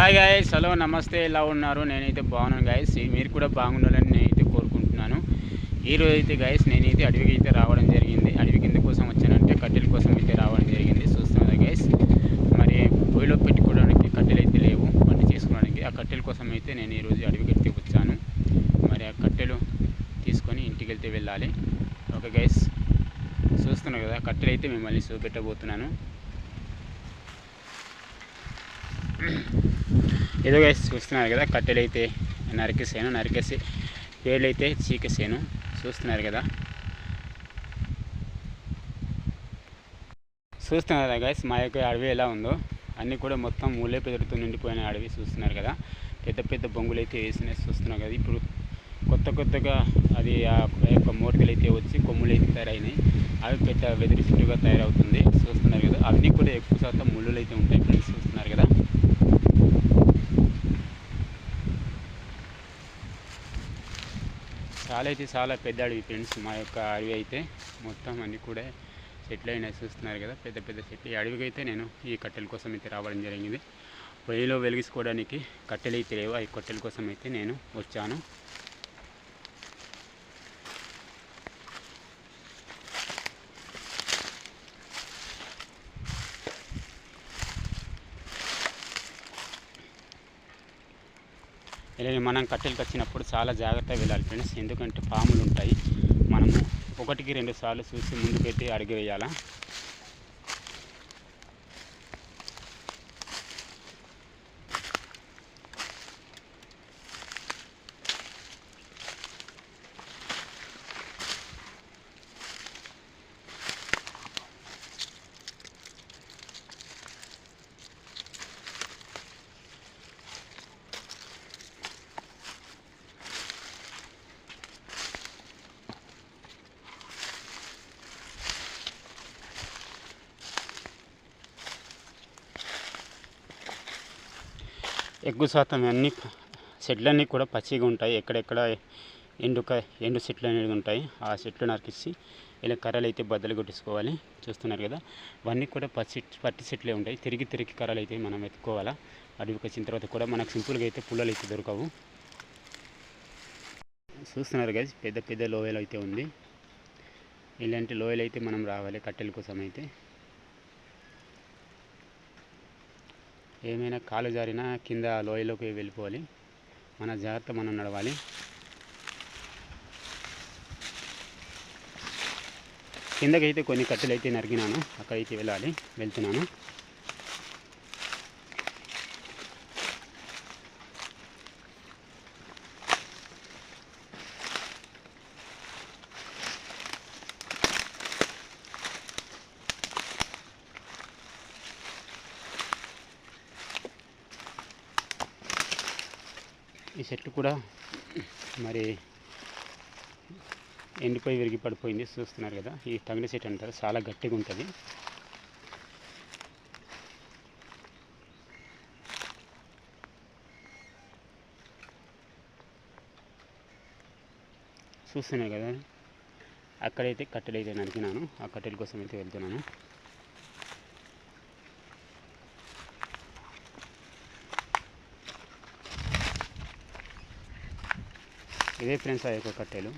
Hi guys hello నమస్తే ఎలా ఉన్నారు? నేనైతే బాగున్నాను గాయస్ మీరు కూడా బాగుండాలని నేనైతే కోరుకుంటున్నాను. ఈ రోజు అయితే గాయస్ నేనైతే అడవికి అయితే రావడం జరిగింది. అడవికి ఎందుకు కోసం వచ్చానంటే కట్టెల కోసం అయితే రావడం జరిగింది. చూస్తున్నారు గాయస్ మరి పొయ్యిలో పెట్టుకోవడానికి కట్టెలు అయితే లేవు. వంట చేసుకోవడానికి ఆ కట్టెల కోసం అయితే నేను ఈరోజు అడవికి అయితే వచ్చాను. మరి ఆ కట్టెలు తీసుకొని ఇంటికి వెళ్తే వెళ్ళాలి. ఓకే గైస్ చూస్తున్నారు కదా కట్టెలు అయితే మిమ్మల్ని చూపెట్టబోతున్నాను. ఏదో గైస్ చూస్తున్నారు కదా కట్టెలు అయితే నరికేసాను నరికేసి వేళ్ళు అయితే చీకేసాను చూస్తున్నారు కదా. చూస్తున్నారు కదా గైస్ మా యొక్క అడవి ఎలా ఉందో. అన్నీ కూడా మొత్తం ఊళ్ళే పెదరుతూ నిండిపోయిన అడవి చూస్తున్నారు కదా. పెద్ద పెద్ద బొంగులు అయితే వేసినాయి చూస్తున్నారు కదా. ఇప్పుడు కొత్త కొత్తగా అది ఆ యొక్క మూర్తులు అయితే వచ్చి కొమ్ములు అయితే తయారైనాయి. అవి పెద్ద వెదిరి చుట్టుగా తయారవుతుంది చూస్తున్నారు కదా. అవన్నీ కూడా ఎక్కువ శాతం ముళ్ళులు అయితే ఉంటాయి ఫ్రెండ్స్ చూస్తున్నారు కదా. చాలా అయితే చాలా పెద్ద అడవి ఫ్రెండ్స్ మా యొక్క అడవి అయితే. మొత్తం అన్నీ కూడా చెట్లు అయినా చూస్తున్నారు కదా పెద్ద పెద్ద చెట్లు ఈ అడవికి అయితే నేను ఈ కట్టెల కోసం అయితే రావడం జరిగింది. పొయ్యిలో వెలిగించుకోవడానికి కట్టెలు అయితే లేవు. ఈ కట్టెల కోసం అయితే నేను వచ్చాను. ఇలాగే మనం కట్టెలకు వచ్చినప్పుడు చాలా జాగ్రత్తగా వెళ్ళాలి ఫ్రెండ్స్. ఎందుకంటే పాములు ఉంటాయి మనము ఒకటికి రెండు సార్లు చూసి ముందుకైతే అడిగి వేయాలా? ఎక్కువ శాతం అన్ని చెట్లన్నీ కూడా పచ్చిగా ఉంటాయి. ఎక్కడెక్కడ ఎండుక ఎండు చెట్లు అనేవి ఉంటాయి. ఆ చెట్లు నరికిసి ఇలా కర్రలు అయితే బద్దలు కొట్టేసుకోవాలి. చూస్తున్నారు కదా. ఇవన్నీ కూడా పచ్చి పట్టి చెట్లే ఉంటాయి. తిరిగి తిరిగి కర్రలు అయితే మనం ఎత్తుకోవాలా. అడవికి వచ్చిన తర్వాత కూడా మనకు సింపుల్గా అయితే పుల్లలు అయితే దొరకవు. చూస్తున్నారు కదా. పెద్ద పెద్ద లోయలు అయితే ఉంది. ఇలాంటి లోయలు అయితే మనం రావాలి కట్టెల కోసం అయితే ఏమైనా కాలు జారినా కింద లోయలోకి వెళ్ళిపోవాలి. మన జాగ్రత్త మనం నడవాలి. కిందకైతే కొన్ని కట్టెలు అయితే నరిగినాను అక్కడైతే వెళ్ళాలి. వెళ్తున్నాను. ఈ చెట్టు కూడా మరి ఎండిపోయి విరిగి పడిపోయింది చూస్తున్నారు కదా ఈ తగిన చెట్టు అంటారు. చాలా గట్టిగా ఉంటుంది. చూస్తున్నారు కదా అక్కడైతే కట్టెలు అయితే నరికినాను. ఆ కట్టెల కోసం అయితే వెళ్తున్నాను. ఇదే ఫ్రెండ్స్ ఆ యొక్క కట్టెలు